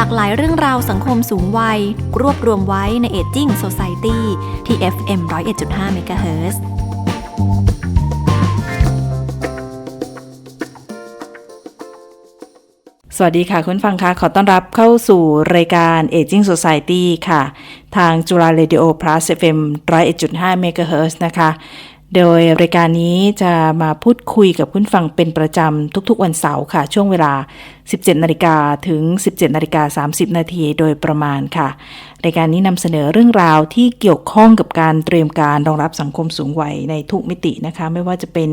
หลากหลายเรื่องราวสังคมสูงวัย รวบรวมไว้ใน Aging Society ที่ FM 101.5 MHz สวัสดีค่ะ คุณฟังคะขอต้อนรับเข้าสู่รายการ Aging Society ค่ะ ทางจุฬา Radio Plus FM 101.5 MHz นะคะ โดยรายการนี้จะมาพูดคุยกับคุณฟังเป็นประจำทุกๆวันเสาร์ค่ะ ช่วงเวลา 17 นาฬิกาถึง 17 นาฬิกา 30 นาทีโดยประมาณค่ะ รายการนี้นำเสนอเรื่องราวที่เกี่ยวข้องกับการเตรียมการรองรับสังคมสูงวัยในทุกมิตินะคะ ไม่ว่าจะเป็น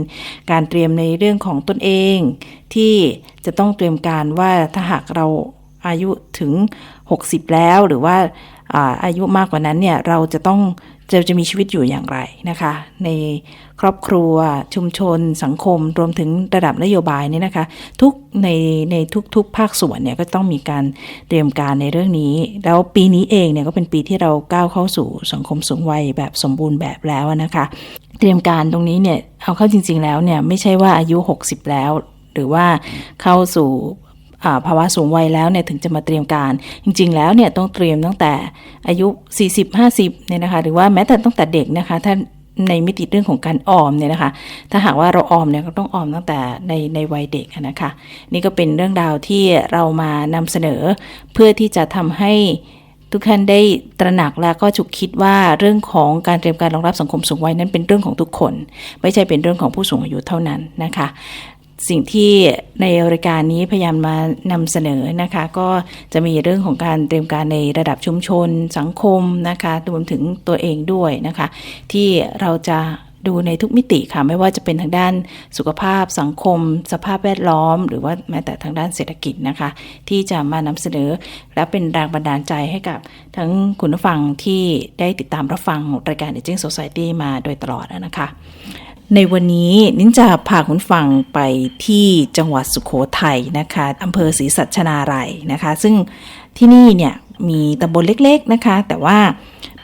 การเตรียมในเรื่องของตนเอง ที่จะต้องเตรียมการว่าถ้าหากเราอายุถึง 60 แล้วหรือว่าอาอายุมากกว่านั้นเนี่ยเราจะต้อง จะจะมีชีวิตอยู่อย่างไรนะคะ ในครอบครัวชุมชน สังคมรวมถึงระดับนโยบายเนี่ยนะคะ ทุกในในทุกๆ ภาคส่วนเนี่ยก็ต้องมีการเตรียมการในเรื่องนี้ แล้วปีนี้เองเนี่ยก็เป็นปีที่เราก้าวเข้าสู่สังคมสูงวัยแบบสมบูรณ์แบบแล้วนะคะ เตรียมการตรงนี้เนี่ยเอาเข้าจริง ๆแล้วเนี่ยไม่ใช่ว่าอายุ 60 แล้ว หรือว่าเข้าสู่ ภาวะสูงวัยแล้วเนี่ยถึงจะมาเตรียมการ จริง ๆ แล้วเนี่ยต้องเตรียมตั้งแต่อายุ 40-50เนี่ยนะคะหรือว่าแม้แต่ตั้งแต่เด็กนะคะถ้าในมิติเรื่องของการออมเนี่ยนะคะ ถ้าหากว่าเราออมเนี่ยก็ต้องออมตั้งแต่ในในวัยเด็กนะคะ นี่ก็เป็นเรื่องราวที่เรามานำเสนอ เพื่อที่จะทำให้ทุกท่านได้ตระหนักแล้วก็ฉุกคิดว่าเรื่องของการเตรียมการรองรับสังคมสูงวัยนั้นเป็นเรื่องของทุกคน ไม่ใช่เป็นเรื่องของผู้สูงอายุเท่านั้นนะคะ สิ่งที่ในรายการนี้พยายามมานำเสนอนะคะ ก็จะมีเรื่องของการเตรียมการในระดับชุมชน สังคมนะคะรวมถึงตัวเองด้วยนะคะ ที่เราจะดูในทุกมิติค่ะ ไม่ว่าจะเป็นทางด้านสุขภาพสังคม สภาพแวดล้อม หรือว่าแม้แต่ทางด้านเศรษฐกิจนะคะ ที่จะมานำเสนอ และเป็นแรงบันดาลใจให้กับทั้งคุณผู้ฟังที่ได้ติดตามรับฟังรายการ Aging Society มาโดยตลอดนะคะ ในวันนี้นิ้นจะพาคุณฟังไปที่จังหวัดสุขโขทัยนะคะอำเภอศรีสัชนาลัยนะคะ ซึ่งที่นี่เนี่ยมีตำบลเล็กๆนะคะ แต่ว่า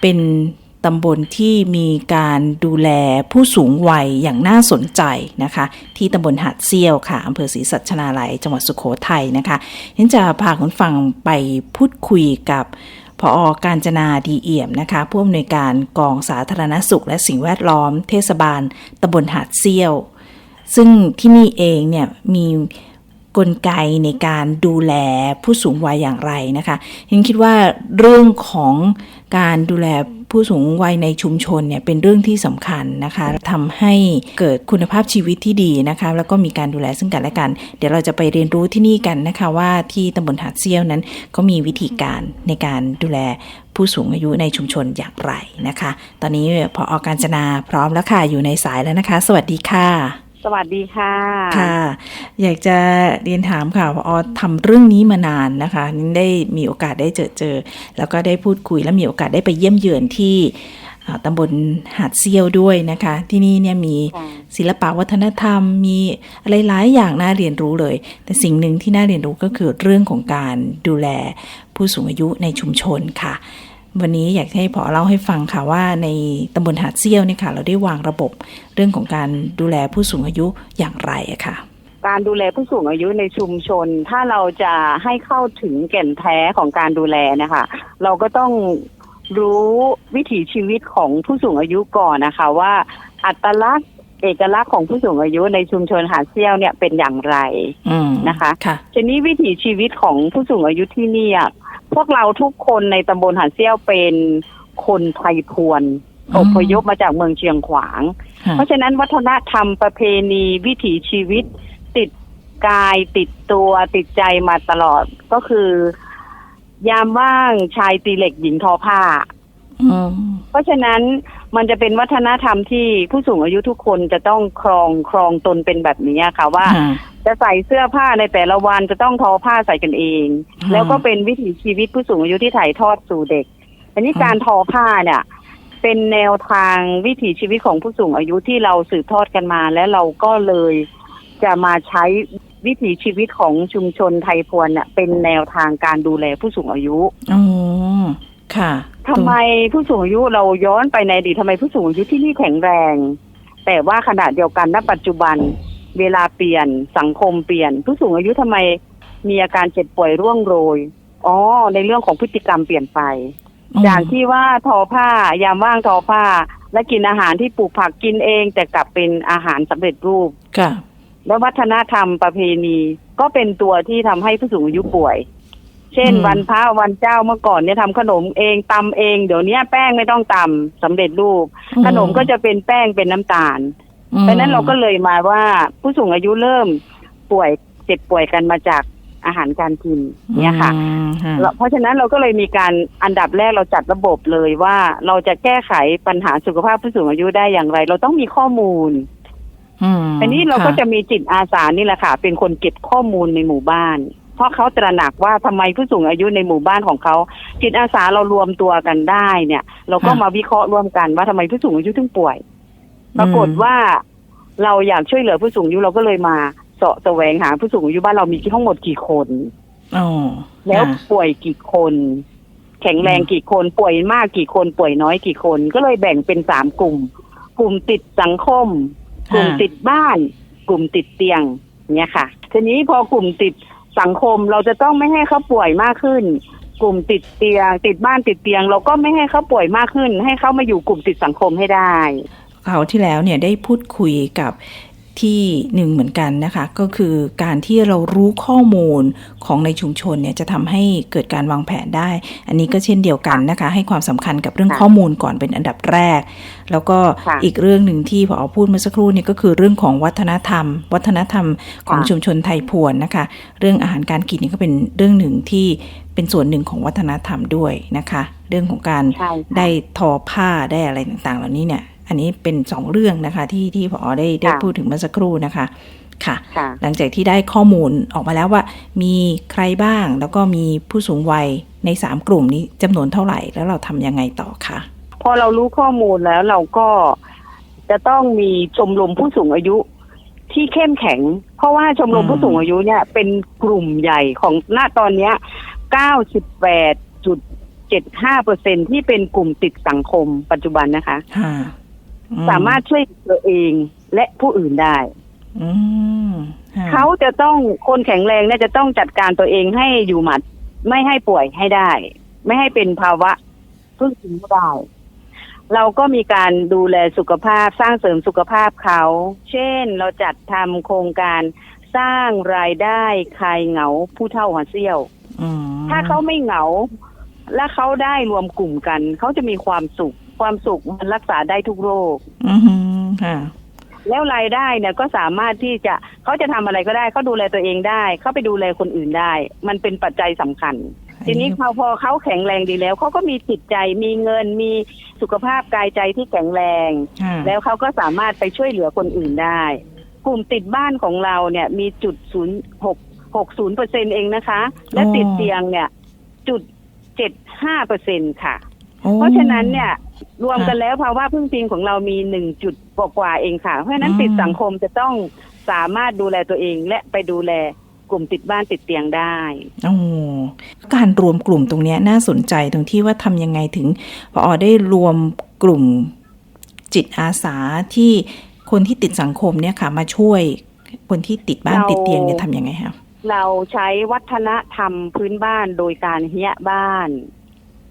เป็นตำบลที่มีการดูแลผู้สูงวัยอย่างน่าสนใจนะคะ ที่ตำบลหาดเซี่ยวค่ะอำเภอศรีสัชนาลัยจังหวัดสุขโขทัยนะคะนิ้นจะพาคุณฟังไปพูดคุยกับ พออการจนาดีเอี่ยมนะคะผู้อำนวยการกองสาธารณสุข และสิ่งแวดล้อม เทศบาลตำบลหาดเซี่ยว ซึ่งที่นี่เองเนี่ยมีกลไกในการดูแลผู้สูงวัยอย่างไรนะคะยังคิดว่าเรื่องของการดูแล ผู้สูงวัยในชุมชนเนี่ยเป็นเรื่องที่สำคัญนะคะทำให้เกิดคุณภาพชีวิตที่ดีนะคะ แล้วก็มีการดูแลซึ่งกันและกัน เดี๋ยวเราจะไปเรียนรู้ที่นี่กันนะคะว่าที่ตำบลหาดเซี่ยวนั้นก็มีวิธีการในการดูแลผู้สูงอายุในชุมชนอย่างไรนะคะ ตอนนี้พออการจนาพร้อมแล้วค่ะอยู่ในสายแล้วนะคะ สวัสดีค่ะ สวัสดีค่ะ ค่ะ อยากจะเรียนถามค่ะพอทำเรื่องนี้มานานนะคะนิ้ได้มีโอกาสได้เจอเจอ แล้วก็ได้พูดคุยและมีโอกาสได้ไปเยี่ยมเยือนที่ตำบลหาดเซียวด้วยนะคะ ที่นี่เนี่ยมีศิลปะวัฒนธรรม มีอะไรหลายอย่างน่าเรียนรู้เลย แต่สิ่งหนึ่งที่น่าเรียนรู้ก็คือเรื่องของการดูแลผู้สูงอายุในชุมชนค่ะ วันนี้อยากให้พอเล่าให้ฟังค่ะว่าในตำบลหาดเซี่ยวเนี่ยค่ะ เราได้วางระบบเรื่องของการดูแลผู้สูงอายุอย่างไรอะค่ะ การดูแลผู้สูงอายุในชุมชน ถ้าเราจะให้เข้าถึงแก่นแท้ของการดูแลนะคะ เราก็ต้องรู้วิถีชีวิตของผู้สูงอายุก่อนนะคะว่าอัตลักษณ์ เอกลักษณ์ของผู้สูงอายุในชุมชนหาดเซี่ยวเนี่ยเป็นอย่างไรนะคะค่ะทีนี้วิถีชีวิตของผู้สูงอายุที่นี่พวกเราทุกคนในตำบลหาดเซี่ยวเป็นคนไทยพวนอพยพมาจากเมืองเชียงขวาง เพราะฉะนั้นวัฒนธรรมประเพณีวิถีชีวิตติดกายติดตัวติดใจมาตลอดก็คือ ยามว่างชายตีเหล็กหญิงทอผ้า เพราะฉะนั้น มันจะเป็นวัฒนธรรมที่ผู้สูงอายุทุกคนจะต้องครองครองตนเป็นแบบนี้ค่ะว่า จะใส่เสื้อผ้าในแต่ละวันจะต้องทอผ้าใส่กันเอง แล้วก็เป็นวิถีชีวิตผู้สูงอายุที่ถ่ายทอดสู่เด็ก อันนี้การทอผ้าเนี่ยเป็นแนวทางวิถีชีวิตของผู้สูงอายุที่เราสืบทอดกันมา และเราก็เลยจะมาใช้วิถีชีวิตของชุมชนไทยพวนเนี่ยเป็นแนวทางการดูแลผู้สูงอายุอ๋อ ค่ะทำไมผู้สูงอายุเราย้อนไปในอดีตทำไมผู้สูงอายุที่นี่แข็งแรง แต่ว่าขณะเดียวกันณปัจจุบันเวลาเปลี่ยนสังคมเปลี่ยน ผู้สูงอายุทำไมมีอาการเจ็บป่วยร่วงโรยอ๋อในเรื่องของพฤติกรรมเปลี่ยนไปจากที่ว่าทอผ้ายามว่างทอผ้า และกินอาหารที่ปลูกผักกินเอง แต่กลับเป็นอาหารสำเร็จรูปค่ะและวัฒนธรรมประเพณีก็เป็นตัวที่ทำให้ผู้สูงอายุป่วย เช่นอืมวันพระวันเจ้าเมื่อก่อนเนี่ยทำขนมเองตำเอง เดี๋ยวนี้แป้งไม่ต้องตำสำเร็จรูป ขนมก็จะเป็นแป้งเป็นน้ำตาลอืมเพราะฉะนั้นเราก็เลยมาว่าผู้สูงอายุเริ่มป่วยเจ็บป่วยกันมาจากอาหารการกินเนี่ยค่ะอืมค่ะแล้วเพราะฉะนั้นเราก็เลยมีการอันดับแรกเราจัดระบบเลยว่าเราจะแก้ไขปัญหาสุขภาพผู้สูงอายุได้อย่างไร เราต้องมีข้อมูลอืมอันนี้เราก็ค่จะมีจิตอาสานี่แหละค่ะ เป็นคนเก็บข้อมูลในหมู่บ้าน เพราะเขาตระหนักว่าทำไมผู้สูงอายุในหมู่บ้านของเขาจิตอาสาเรารวมตัวกันได้เนี่ย เราก็มาวิเคราะห์ร่วมกันว่าทำไมผู้สูงอายุถึงป่วย ปรากฏว่าเราอยากช่วยเหลือผู้สูงอายุเราก็เลยมาเสาะแสวงหาผู้สูงอายุบ้านเรามีทั้งหมดกี่คน อ๋อแล้วค่ะ ป่วยกี่คน แข็งแรงกี่คนป่วยมากกี่คนป่วยน้อยกี่คน ก็เลยแบ่งเป็นสามกลุ่ม กลุ่มติดสังคม กลุ่มติดบ้าน กลุ่มติดเตียงเนี่ยค่ะ ทีนี้พอกลุ่มติด สังคมเราจะต้องไม่ให้เขาป่วยมากขึ้น กลุ่มติดเตียง ติดบ้านติดเตียง เราก็ไม่ให้เขาป่วยมากขึ้น ให้เขามาอยู่กลุ่มติดสังคมให้ได้คราวที่แล้วเนี่ยได้พูดคุยกับ ที่หนึ่งเหมือนกันนะคะก็คือการที่เรารู้ข้อมูลของในชุมชนเนี่ยจะทำให้เกิดการวางแผนได้ อันนี้ก็เช่นเดียวกันนะคะ ให้ความสำคัญกับเรื่องค่ะข้อมูลก่อนเป็นอันดับแรก แล้วก็ค่ะอีกเรื่องหนึ่งที่พอพูดเมื่อสักครู่นี้ก็คือเรื่องของวัฒนธรรม วัฒนธรรมของค่ะชุมชนไทยพวนนะคะ เรื่องอาหารการกินนี่ก็เป็นเรื่องหนึ่งที่เป็นส่วนหนึ่งของวัฒนธรรมด้วยนะคะ เรื่องของการใช่ค่ะได้ทอผ้าได้อะไรต่างๆ เหล่านี้เนี่ย อันนี้เป็นสองเรื่องนะคะที่ที่พอได้ได้ค่ะพูดถึงเมื่อสักครู่นะคะค่ะค่ะ หลังจากที่ได้ข้อมูลออกมาแล้วว่า มีใครบ้าง แล้วก็มีผู้สูงวัยในสามกลุ่มนี้จำนวนเท่าไหร่ แล้วเราทำยังไงต่อคะพอเรารู้ข้อมูลแล้วเราก็จะต้องมีชมรมผู้สูงอายุที่เข้มแข็ง เพราะว่าชมรมผู้สูงอายุเนี่ย เป็นกลุ่มใหญ่ของณตอนเนี้ย98.75เปอร์เซ็นที่เป็นกลุ่มติดสังคมปัจจุบันนะคะค่ะอื สามารถช่วยตัวเองและผู้อื่นได้อืมค่ะเขาจะต้องคนแข็งแรงเนี่ยจะต้องจัดการตัวเองให้อยู่หมัด ไม่ให้ป่วยให้ได้ ไม่ให้เป็นภาวะพึ่งพิงไม่ได้เราก็มีการดูแลสุขภาพสร้างเสริมสุขภาพเขา เช่นเราจัดทำโครงการสร้างรายได้คลายเหงาผู้เฒ่าหัวเซี่ยวอืมถ้าเขาไม่เหงา และเขาได้รวมกลุ่มกัน เขาจะมีความสุข ความสุขมันรักษาได้ทุกโรค อือหือค่ะ แล้วรายได้เนี่ยก็สามารถที่จะเขาจะทำอะไรก็ได้เขาดูแลตัวเองได้ เขาไปดูแลคนอื่นได้ มันเป็นปัจจัยสำคัญ ทีนี้พอพอเขาแข็งแรงดีแล้วเขาก็มีจิตใจมีเงินมีสุขภาพกายใจที่แข็งแรง ค่ะแล้วเขาก็สามารถไปช่วยเหลือคนอื่นได้ กลุ่มติดบ้านของเราเนี่ยมีจุดศูนย์หกหกศูนย์เปอร์เซ็นเองนะคะ และติดเตียงเนี่ยจุดเจ็ดห้าเปอร์เซ็นค่ะโอ้ เพราะฉะนั้นเนี่ยรวมกันค่ะแล้วภาวะพึ่งพิงของเรามีหนึ่งจุดกว่าๆเองค่ะ เพราะฉะนั้นอืมติดสังคมจะต้องสามารถดูแลตัวเองและไปดูแลกลุ่มติดบ้านติดเตียงได้โอ้การรวมกลุ่มตรงเนี้ยน่าสนใจตรงที่ว่าทำยังไงถึงพอได้รวมกลุ่มจิตอาสาที่คนที่ติดสังคมเนี่ยค่ะ มาช่วยคนที่ติดบ้านเราติดเตียงเนี่ยทำยังไงคะเราใช้วัฒนธรรมพื้นบ้านโดยการเฮียบ้าน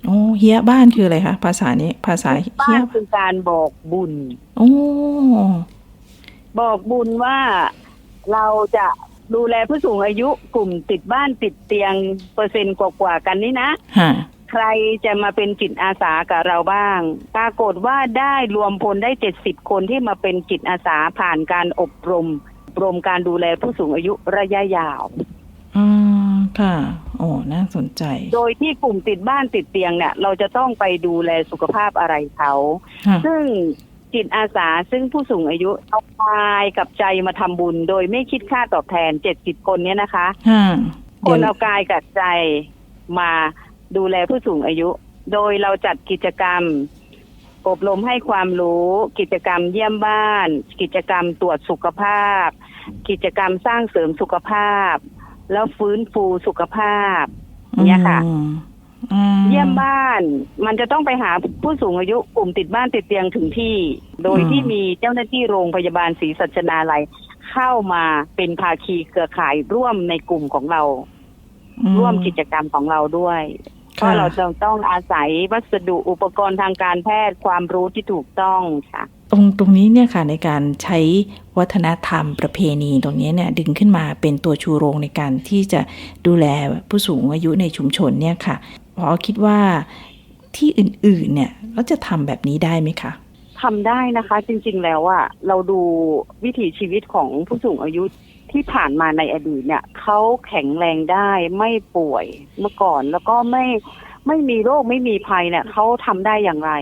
โอ้เฮียบ้านคืออะไรคะภาษานี้ภาษาบ้าเฮียนคือการบอกบุญ โอ้บอกบุญว่าเราจะดูแลผู้สูงอายุกลุ่มติดบ้านติดเตียงเปอร์เซ็นต์กว่าๆกันนี่นะ ฮะใครจะมาเป็นจิตอาสากับเราบ้าง ปรากฏว่าได้รวมพลได้เจ็ดสิบคนที่มาเป็นจิตอาสาผ่านการอบรมอบรมการดูแลผู้สูงอายุระยะยาว อืมค่ะ โอ้น่าสนใจ โดยที่กลุ่มติดบ้านติดเตียงเนี่ย เราจะต้องไปดูแลสุขภาพอะไรเขาฮะซึ่งจิตอาสาซึ่งผู้สูงอายุเอากายกับใจมาทำบุญ โดยไม่คิดค่าตอบแทนเจ็ดสิบคนเนี้ยนะคะฮะคเดี๋ยนวเอากายกับใจมาดูแลผู้สูงอายุ โดยเราจัดกิจกรรม อบรมให้ความรู้ กิจกรรมเยี่ยมบ้าน กิจกรรมตรวจสุขภาพ กิจกรรมสร้างเสริมสุขภาพ แล้วฟื้นฟูสุขภาพเนี่ยค่ะอืมอืมเยี่ยมบ้านมันจะต้องไปหาผู้สูงอายุกลุ่มติดบ้านติดเตียงถึงที่ โดยอืมที่มีเจ้าหน้าที่โรงพยาบาลศรีสัชนาลัยเข้ามาเป็นภาคีเครือข่ายร่วมในกลุ่มของเราอืมร่วมกิจกรรมของเราด้วยเพราะค่ะเราจะต้องอาศัยวัสดุอุปกรณ์ทางการแพทย์ความรู้ที่ถูกต้องค่ะ ตรงตรงนี้เนี่ยค่ะในการใช้วัฒนธรรมประเพณีตรงนี้เนี่ยดึงขึ้นมาเป็นตัวชูโรงในการที่จะดูแลผู้สูงอายุในชุมชนเนี่ยค่ะพอคิดว่าที่อื่นๆเนี่ยเราจะทำแบบนี้ได้ไหมคะทำได้นะคะจริงๆแล้วอะเราดูวิถีชีวิตของผู้สูงอายุที่ผ่านมาในอดีตเนี่ยเขาแข็งแรงได้ไม่ป่วยเมื่อก่อนแล้วก็ไม่ไม่มีโรคไม่มีภัยเนี่ยเขาทำได้อย่างไร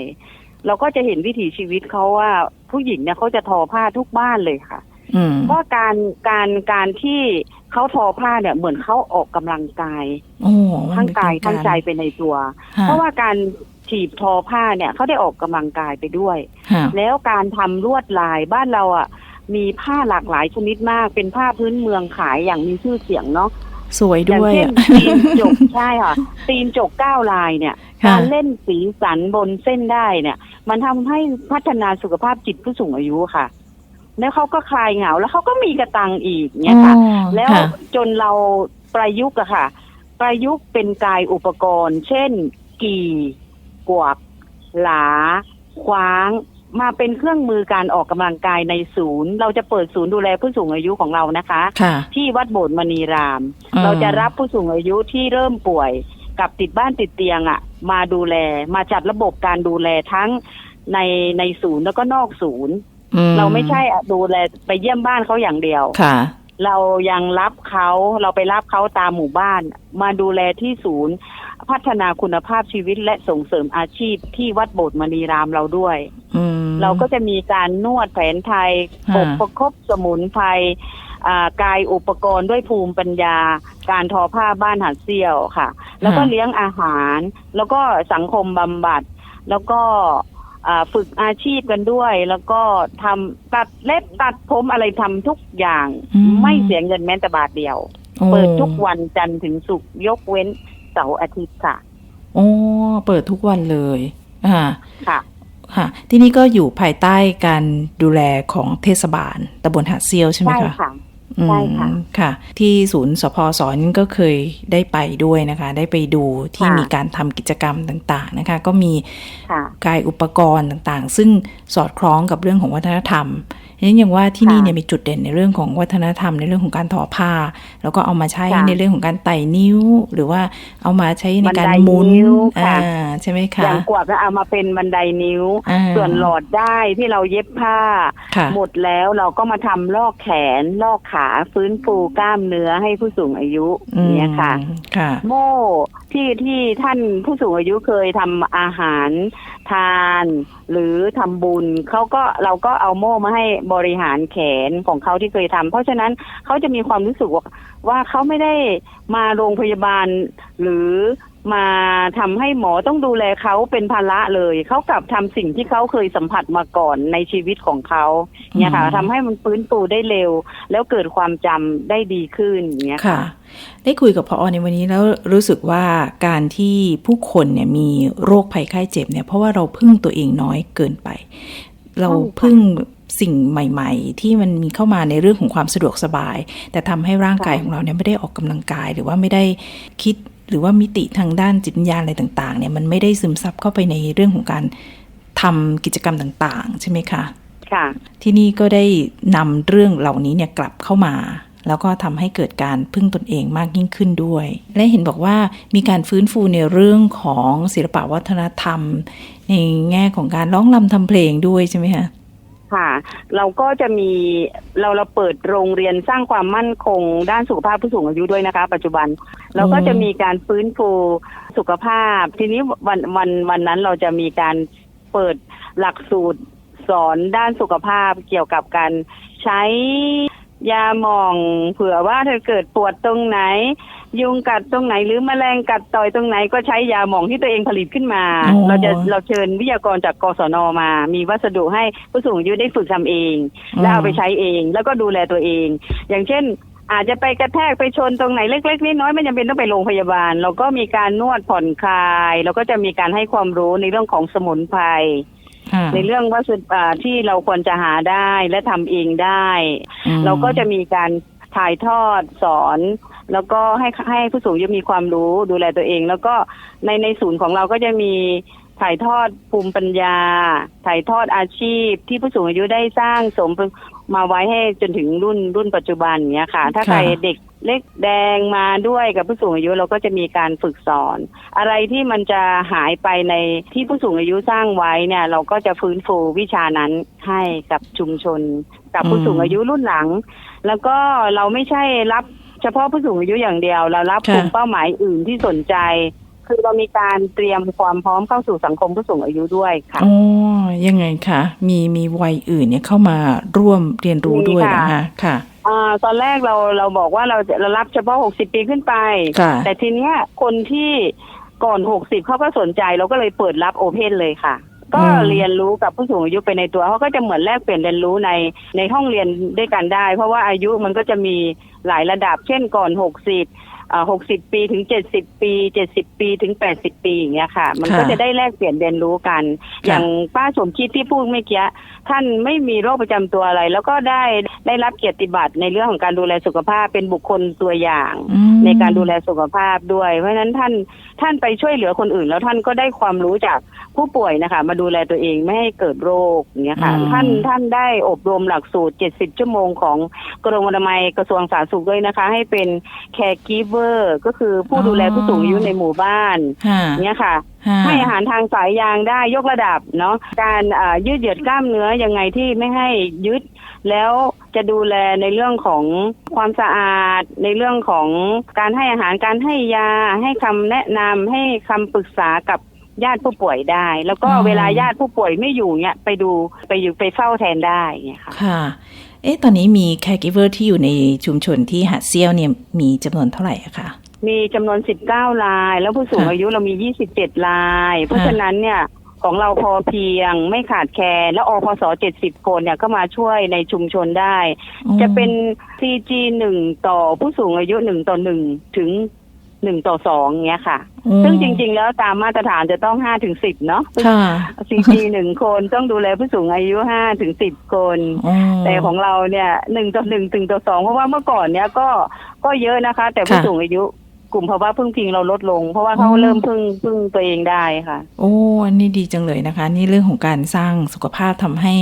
เราก็จะเห็นวิถีชีวิตเขาว่าผู้หญิงเนี่ยเขาจะทอผ้าทุกบ้านเลยค่ะอืมเพราะการการการที่เขาทอผ้าเนี่ยเหมือนเขาออกกำลังกายโอ้ทั้งกายทั้งใจไปในตัวค่ะเพราะว่าการถีบทอผ้าเนี่ยเขาได้ออกกำลังกายไปด้วยค่ะแล้วการทำลวดลายบ้านเราอะ มีผ้าหลากหลายชนิดมาก เป็นผ้าพื้นเมืองขายอย่างมีชื่อเสียงเนาะสวยอย่างด้วยเช่นอะตีนจกใช่ค่ะตีนจกเก้าลายเนี่ยค่ะ การเล่นสีสันบนเส้นได้เนี่ย มันทำให้พัฒนาสุขภาพจิตผู้สูงอายุค่ะ แล้วเขาก็คลายเหงา แล้วเขาก็มีกระตังอีกเนี่ยค่ะอ๋อแล้วค่ะจนเราประยุกต์อะค่ะ ประยุกต์เป็นกายอุปกรณ์ เช่น กี่ กวก หลา คว้างมาเป็นเครื่องมือการออกกำลังกายในศูนย์ เราจะเปิดศูนย์ดูแลผู้สูงอายุของเรานะคะค่ะที่วัดโบสถ์มณีรามอืมเราจะรับผู้สูงอายุที่เริ่มป่วย กับติดบ้านติดเตียงอะ่ะ มาดูแล มาจัดระบบการดูแลทั้งในในศูนย์แล้วก็นอกศูนย์อืเราไม่ใช่อะดูแลไปเยี่ยมบ้านเขาอย่างเดียวค่ะ เรายังรับเขาเราไปรับเขาตามหมู่บ้าน มาดูแลที่ศูนย์ พัฒนาคุณภาพชีวิตและส่งเสริมอาชีพที่วัดโบสถ์มณีรามเราด้วยอืมเราก็จะมีการนวดแผนไทยฮะอบประคบสมุนไพรอ่า กายอุปกรณ์ด้วยภูมิปัญญา การทอผ้าบ้านหัดเซี่ยวค่ะ แล้วก็เลี้ยงอาหาร แล้วก็สังคมบำบัด แล้วก็อ่าฝึกอาชีพกันด้วย แล้วก็ทำตัดเล็บตัดผมอะไรทำทุกอย่างอืมไม่เสียเงินแม้แต่บาทเดียวโอ้เปิดทุกวันจันทร์ถึงศุกร์ยกเว้นเสาร์อาทิตย์ค่ะโอ้เปิดทุกวันเลยอ่าค่ะค่ะ ที่นี่ก็อยู่ภายใต้การดูแลของเทศบาลตำบลหาดเซียวใช่ไหมใช่คะค่ะอืม ใช่ค่ะค่ะ ที่ศูนย์สพสอนก็เคยได้ไปด้วยนะคะ ได้ไปดูที่ค่ะมีการทำกิจกรรมต่างๆนะคะ ก็มีค่ะกายอุปกรณ์ต่างๆ ซึ่งสอดคล้องกับเรื่องของวัฒนธรรมฉะ นั้นอย่างว่าที่นี่ค่ะเนี่ยมีจุดเด่นในเรื่องของวัฒนธรรมในเรื่องของการทอผ้า แล้วก็เอามาใช้ค่ะในเรื่องของการไต่นิ้ว หรือว่าเอามาใช้ในการบันไดหมุนนิ้วอ่าค่ะใช่ไหมอคะย่างกวาดก็เอามาเป็นบันไดนิ้วอ่าส่วนหลอดได้ที่เราเย็บผ้าค่ะหมดแล้วเราก็มาทำลอกแขนลอกขาฟื้นฟูกล้ามเนื้อให้ผู้สูงอายุอืมเนี่ยค่ะค่ะโม่ที่ที่ท่านผู้สูงอายุเคยทำอาหารทาน หรือทำบุญเขาก็เราก็เอาโม่มาให้บริหารแขนของเขาที่เคยทำเพราะฉะนั้นเขาจะมีความรู้สึกว่าว่าเขาไม่ได้มาโรงพยาบาลหรือ มาทำให้หมอต้องดูแลเขาเป็นภาระเลย เขากลับทำสิ่งที่เขาเคยสัมผัสมาก่อนในชีวิตของเขาเนี่ยค่ะอืมทำให้มันฟื้นฟูได้เร็ว แล้วเกิดความจำได้ดีขึ้นอย่างเงี้ยค่ะค่ะ ได้คุยกับพอในวันนี้แล้วรู้สึกว่าการที่ผู้คนเนี่ยมีโรคภัยไข้เจ็บเนี่ยเพราะว่าเราพึ่งตัวเองน้อยเกินไป เราพึ่งสิ่งใหม่ ๆ ที่มันมีเข้ามาในเรื่องของความสะดวกสบาย แต่ทำให้ร่างกายค่ะของเราเนี่ยไม่ได้ออกกำลังกายหรือว่าไม่ได้คิด หรือว่ามิติทางด้านจิตวิญญาณอะไรต่างๆเนี่ยมันไม่ได้ซึมซับเข้าไปในเรื่องของการทำกิจกรรมต่างๆ ใช่ไหมคะค่ะ ที่นี่ก็ได้นำเรื่องเหล่านี้เนี่ยกลับเข้ามา แล้วก็ทำให้เกิดการพึ่งตนเองมากยิ่งขึ้นด้วย และเห็นบอกว่ามีการฟื้นฟูในเรื่องของศิลปวัฒนธรรม ในแง่ของการร้องรำทำเพลงด้วยใช่ไหมคะ ค่ะ เราก็จะมีเราเราเปิดโรงเรียนสร้างความมั่นคง ด้านสุขภาพผู้สูงอายุด้วยนะคะ ปัจจุบันเราก็จะมีการฟื้นฟูสุขภาพ ทีนี้วันวันวันนั้นเราจะมีการเปิดหลักสูตรสอนด้านสุขภาพเกี่ยวกับการใช้ ยาหมอง เผื่อว่าถ้าเกิดปวดตรงไหน ยุงกัดตรงไหนหรือแมลงกัดต่อยตรงไหนก็ใช้ยาหมองที่ตัวเองผลิตขึ้นมา อ๋อ เราจะเราเชิญวิทยากรจากกศนมา มีวัสดุให้ผู้สูงอายุได้ฝึกทำเอง แล้วเอาไปใช้เองแล้วก็ดูแลตัวเอง อย่างเช่น อาจจะไปกระแทกไปชนตรงไหนเล็กๆน้อยๆไม่จำเป็นต้องไปโรงพยาบาล เราก็มีการนวดผ่อนคลาย แล้วก็จะมีการให้ความรู้ในเรื่องของสมุนไพรค่ะ ในเรื่องวัสดุอ่าที่เราควรจะหาได้และทำเองได้อืมเราก็จะมีการถ่ายทอดสอน แล้วก็ให้ให้ผู้สูงอายุมีความรู้ดูแลตัวเอง แล้วก็ในในศูนย์ของเราก็จะมีถ่ายทอดภูมิปัญญา ถ่ายทอดอาชีพที่ผู้สูงอายุได้สร้างสม มาไว้ให้จนถึงรุ่นรุ่นปัจจุบันเนี้ยค่ะ ถ้าค่ะใครเด็กเล็กแดงมาด้วยกับผู้สูงอายุเราก็จะมีการฝึกสอน อะไรที่มันจะหายไปในที่ผู้สูงอายุสร้างไว้เนี่ย เราก็จะฟื้นฟูวิชานั้นให้กับชุมชน กับผู้อืมสูงอายุรุ่นหลัง แล้วก็เราไม่ใช่รับเฉพาะผู้สูงอายุอย่างเดียว เรารับกลุ่มเป้าหมายอื่นที่สนใจ คือเรามีการเตรียมความพร้อมเข้าสู่สังคมผู้สูงอายุด้วยค่ะอ๋อยังไงคะมีมีวัยอื่นเนี่ยเข้ามาร่วมเรียนรู้มีด้วยค่ะนะคะค่ะอ่าตอนแรกเราเราบอกว่าเราจะเรารับเฉพาะ 60 ปีขึ้นไปค่ะแต่ทีเนี้ยคนที่ก่อน 60 เขาก็สนใจเราก็เลยเปิดรับโอเพนเลยค่ะ ก็อืมเรียนรู้กับผู้สูงอายุไปในตัวเขาก็จะเหมือนแลกเปลี่ยนเรียนรู้ในในห้องเรียนด้วยกันได้ เพราะว่าอายุมันก็จะมีหลายระดับเช่นก่อน 60 อ่า60ปีถึง70ปี70ปีถึง80ปีอย่างเงี้ยค่ะ มันก็ค่ะจะได้แลกเปลี่ยนเรียนรู้กันค่ะอย่างป้าสมคิดที่พูดเมื่อกี้ท่านไม่มีโรคประจำตัวอะไร แล้วก็ได้ได้รับเกียรติบัตรในเรื่องของการดูแลสุขภาพเป็นบุคคลตัวอย่างอืมในการดูแลสุขภาพด้วย เพราะฉะนั้นท่านท่านไปช่วยเหลือคนอื่น แล้วท่านก็ได้ความรู้จากผู้ป่วยนะคะ มาดูแลตัวเองไม่ให้เกิดโรคอย่างเงี้ยค่ะอืมท่านท่านได้อบรมหลักสูตร 70 ชั่วโมงของกรมอนามัยกระทรวงสาธารณสุขด้วยนะคะ ให้เป็น caregiver ก็คือผู้ดูแลผู้สูงอายุในหมู่บ้านค่ะเนี้ยค่ะค่ะ ให้อาหารทางสายยางได้ยกระดับเนาะการอ่ายืดเหยียดกล้ามเนื้อยังไงที่ไม่ให้ยึด แล้วจะดูแลในเรื่องของความสะอาด ในเรื่องของการให้อาหารการให้ยา ให้คำแนะนำให้คำปรึกษากับญาติผู้ป่วยได้ แล้วก็อืมเวลาญาติผู้ป่วยไม่อยู่เนี่ยไปดูไปอยู่ไปเฝ้าแทนได้เนี่ยค่ะค่ะ เอ๊ะตอนนี้มี caregiver ที่อยู่ในชุมชนที่หาดเซี่ยวเนี่ยมีจำนวนเท่าไหร่อะคะมีจำนวน 19 ราย แล้วผู้สูงค่ะอายุเรามี 27 ราย เพราะค่ะฉะนั้นเนี่ยของเราพอเพียงไม่ขาดแคลนแล้วอพส70คนเนี่ยก็มาช่วยในชุมชนได้ จะเป็น CG หนึ่งต่อผู้สูงอายุหนึ่งต่อหนึ่งถึง หนึ่งต่อสองเงี้ยค่ะอืมซึ่งจริง ๆ แล้วตามมาตรฐานจะต้องห้าถึงสิบเนาะค่ะ CG หนึ่งคนต้องดูแลผู้สูงอายุห้าถึงสิบคนอ๋อแต่ของเราเนี่ยหนึ่งต่อหนึ่งถึงต่อสองเพราะว่าเมื่อก่อนเนี่ยก็ก็เยอะนะคะ แต่ผู้ค่ะสูงอายุกลุ่มภาวะพึ่งพิงเราลดลง เพราะว่าเขาอืมเริ่มพึ่งพึ่งตัวเองได้ค่ะ โอ้อันนี้ดีจังเลยนะคะ นี่เรื่องของการสร้างสุขภาพทำให้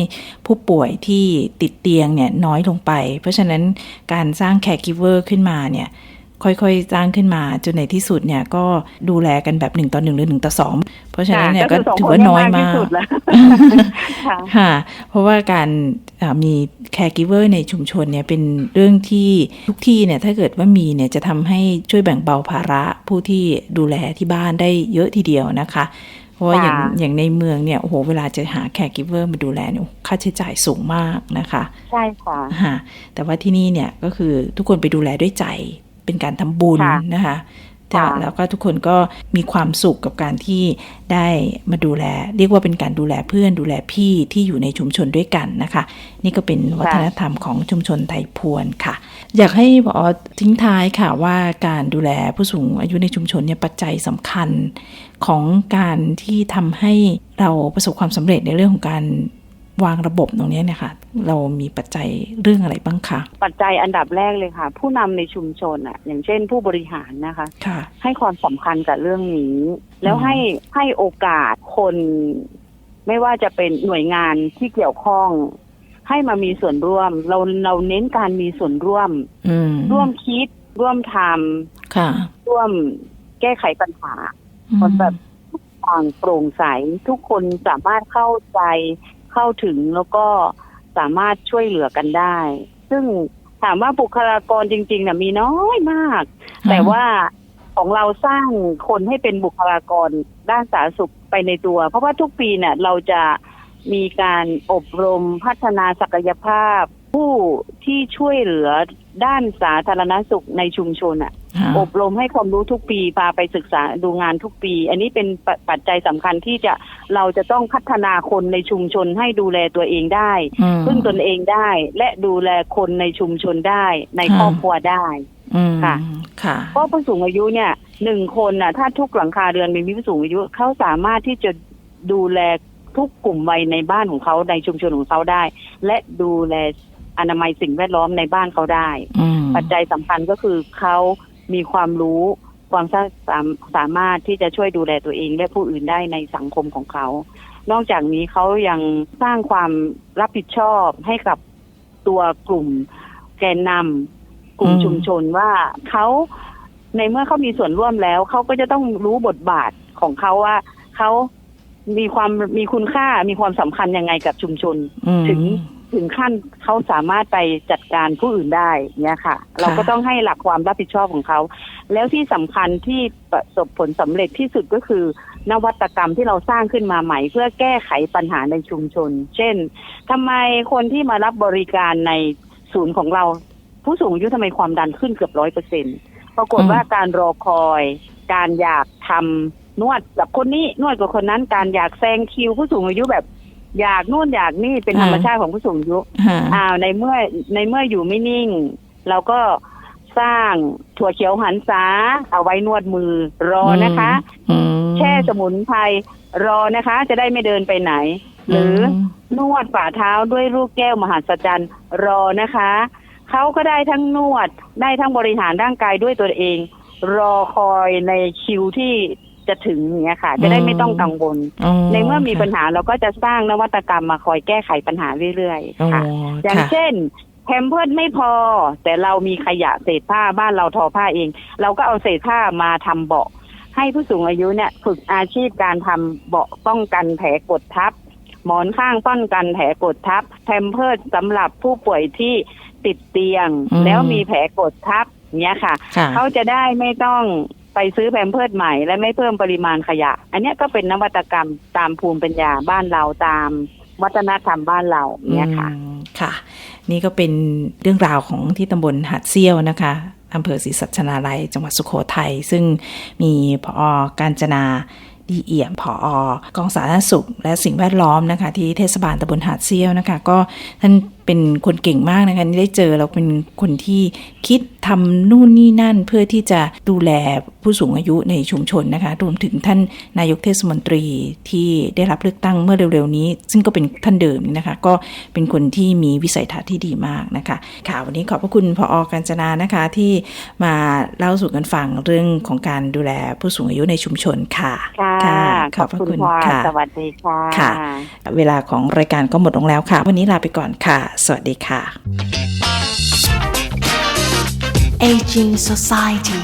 ผู้ป่วยที่ติดเตียงเนี่ยน้อยลงไป เพราะฉะนั้นการสร้าง caregiver ขึ้นมาเนี่ย ค่อยๆสร้างขึ้นมาจนในที่สุดเนี่ยก็ดูแลกันแบบหนึ่งต่อหนึ่งหรือหนึ่งต่อสองเพราะฉะนั้นเนี่ยก็คือสงถือคว่าน้อยเมากที่สุดแล้วค่ะค่ะ เพราะว่าการอ่ามี caregiver ในชุมชนเนี่ยเป็นเรื่องที่ทุกที่เนี่ยถ้าเกิดว่ามีเนี่ยจะทำให้ช่วยแบ่งเบาภาระผู้ที่ดูแลที่บ้านได้เยอะทีเดียวนะคะเพราะว่าอย่างค่ะอย่างในเมืองเนี่ยโอ้โหเวลาจะหา caregiver มาดูแลเนี่ยค่าใช้จ่ายสูงมากนะคะ ใช่ค่ะฮะแต่ว่าที่นี่เนี่ยก็คือทุกคนไปดูแลด้วยใจ เป็นการทำบุญค่ะนะคะแต่ค่ะแล้วก็ทุกคนก็มีความสุขกับการที่ได้มาดูแล เรียกว่าเป็นการดูแลเพื่อนดูแลพี่ที่อยู่ในชุมชนด้วยกันนะคะ นี่ก็เป็นวัฒนธรรมของชุมชนไทยพวนค่ะ อยากให้บอทิ้งท้ายค่ะว่าการดูแลผู้สูงอายุในชุมชนเนี่ยปัจจัยสำคัญของการที่ทำให้เราประสบความสำเร็จในเรื่องของการ วางระบบตรงนี้เนี่ยค่ะ เรามีปัจจัยเรื่องอะไรบ้างคะปัจจัยอันดับแรกเลยค่ะ ผู้นำในชุมชนอะ อย่างเช่นผู้บริหารนะคะค่ะให้ความสำคัญกับเรื่องนี้ แล้วอืมให้ให้โอกาสคน ไม่ว่าจะเป็นหน่วยงานที่เกี่ยวข้อง ให้มามีส่วนร่วม เราเราเน้นการมีส่วนร่วมอืมร่วมคิด ร่วมทค่ะำร่วมแก้ไขปัญหาอืมมันแบบต่างโปร่งใสทุกคนสามารถเข้าใจ เข้าถึงแล้วก็สามารถช่วยเหลือกันได้ ซึ่งถามว่าบุคลากรจริงๆนะมีน้อยมาก แต่ว่าของเราสร้างคนให้เป็นบุคลากรด้านสาธารณสุขไปในตัว เพราะว่าทุกปีเนี่ยเราจะมีการอบรมพัฒนาศักยภาพ ผู้ที่ช่วยเหลือด้านสาธารณสุขในชุมชนอะค่ะ อบรมให้ความรู้ทุกปีพาไปศึกษาดูงานทุกปี อันนี้เป็นปปัจจัยสำคัญที่จะเราจะต้องพัฒนาคนในชุมชนให้ดูแลตัวเองได้อืมพึ่งตนเองได้ และดูแลคนในชุมชนได้ ในค่ะครอบครัวได้อืมค่ะค่ะเพราะผู้สูงอายุเนี่ยหนึ่งคนน่ะ ถ้าทุกหลังคาเรือนมีผู้สูงอายุเขาสามารถที่จะดูแลทุกกลุ่มวัยในบ้านของเขาในชุมชนของเขาได้ และดูแลอนามัยสิ่งแวดล้อมในบ้านเขาได้อืมปัจจัยสำคัญก็คือเขา มีความรู้ความสาสามารถที่จะช่วยดูแลตัวเองและผู้อื่นได้ในสังคมของเขา นอกจากนี้เขายังสร้างความรับผิดชอบให้กับตัวกลุ่มแกนนำกลุ่มชุมชนว่าเขาในเมื่อเขามีส่วนร่วมแล้วเขาก็จะต้องรู้บทบาทของเขาว่าเขามีความมีคุณค่ามีความสำคัญยังไงกับชุมชนมถึง ถึงขั้นเขาสามารถไปจัดการผู้อื่นได้เนี่ยค่ะ เราก็ต้องให้หลักความรับผิดชอบของเขา แล้วที่สำคัญที่ประสบผลสำเร็จที่สุดก็คือนวัตกรรมที่เราสร้างขึ้นมาใหม่ เพื่อแก้ไขปัญหาในชุมชน เช่นทำไมคนที่มารับบริการในศูนย์ของเรา ผู้สูงอายุทำไมความดันขึ้นเกือบร้อยเปอร์เซ็นปรากฏว่าการรอคอย การอยากทำนวดกับคนนี้นวดกับคนนั้นการอยากแซงคิวผู้สูงอายุแบบ อยากนู่นอยากนี่เป็นธรรมชาติของผู้สูงอายุฮะอ้าวในเมื่อในเมื่ออยู่ไม่นิ่ง เราก็สร้างถั่วเขียวหันษาเอาไว้นวดมือรอนะคะอืมแช่สมุนไพรรอนะคะ จะได้ไม่เดินไปไหน หรือมนวดฝ่าเท้าด้วยลูกแก้วมหัศจรรย์รอนะคะเขาก็ได้ทั้งนวดได้ทั้งบริหารร่างกายด้วยตัวเอง รอคอยในคิวที่ จะถึงอย่างเงี้ยค่ะ จะได้ไม่ต้องกังวลอ๋อในเมื่อมีค่ะปัญหาเราก็จะสร้างนวัตกรรมมาคอยแก้ไขปัญหาเรื่อยอ๋อๆค่ะ อย่างค่ะเช่นแพมเพิร์ดไม่พอ แต่เรามีขยะเศษผ้าบ้านเราทอผ้าเอง เราก็เอาเศษผ้ามาทำเบาะ ให้ผู้สูงอายุเนี่ย ฝึกอาชีพการทำเบาะป้องกันแผลกดทับ หมอนข้างป้องกันแผลกดทับแพมเพิร์ดสำหรับผู้ป่วยที่ติดเตียงอืมแล้วมีแผลกดทับเนี้ยค่ะค่ะเขาจะได้ไม่ต้อง ไปซื้อแพมเพิร์ดใหม่และไม่เพิ่มปริมาณขยะ อันนี้ก็เป็นนวัตกรรมตามภูมิปัญญาบ้านเราตามวัฒนธรรมบ้านเราเนี่ยค่ะค่ะ นี่ก็เป็นเรื่องราวของที่ตำบลหาดเซี่ยวนะคะอำเภอศรีสัชนาลัยจังหวัดสุโขทัยซึ่งมีพอการจนาดีเอี่ยมผอกองสาธารณสุข และสิ่งแวดล้อมนะคะ ที่เทศบาลตำบลหาดเซี่ยวนะคะ ก็ท่าน เป็นคนเก่งมากนะคะนี่ได้เจอแล้วเป็นคนที่คิดทำนู่นนี่นั่น เพื่อที่จะดูแลผู้สูงอายุในชุมชนนะคะรวมถึงท่านนายกเทศมนตรีที่ได้รับเลือกตั้งเมื่อเร็วๆนี้ ซึ่งก็เป็นท่านเดิมนี่นะคะ ก็เป็นคนที่มีวิสัยทัศน์ที่ดีมากนะคะค่ะวันนี้ขอบพระคุณพอการจนานะคะที่มาเล่าสู่กันฟังเรื่องของการดูแลผู้สูงอายุในชุมชนค่ะค่ะขอบพระคุณค่ะค่ะสวัสดีค่ะค่ะ เวลาของรายการก็หมดลงแล้วค่ะ วันนี้ลาไปก่อนค่ะสวัสดีค่ะ Aging Society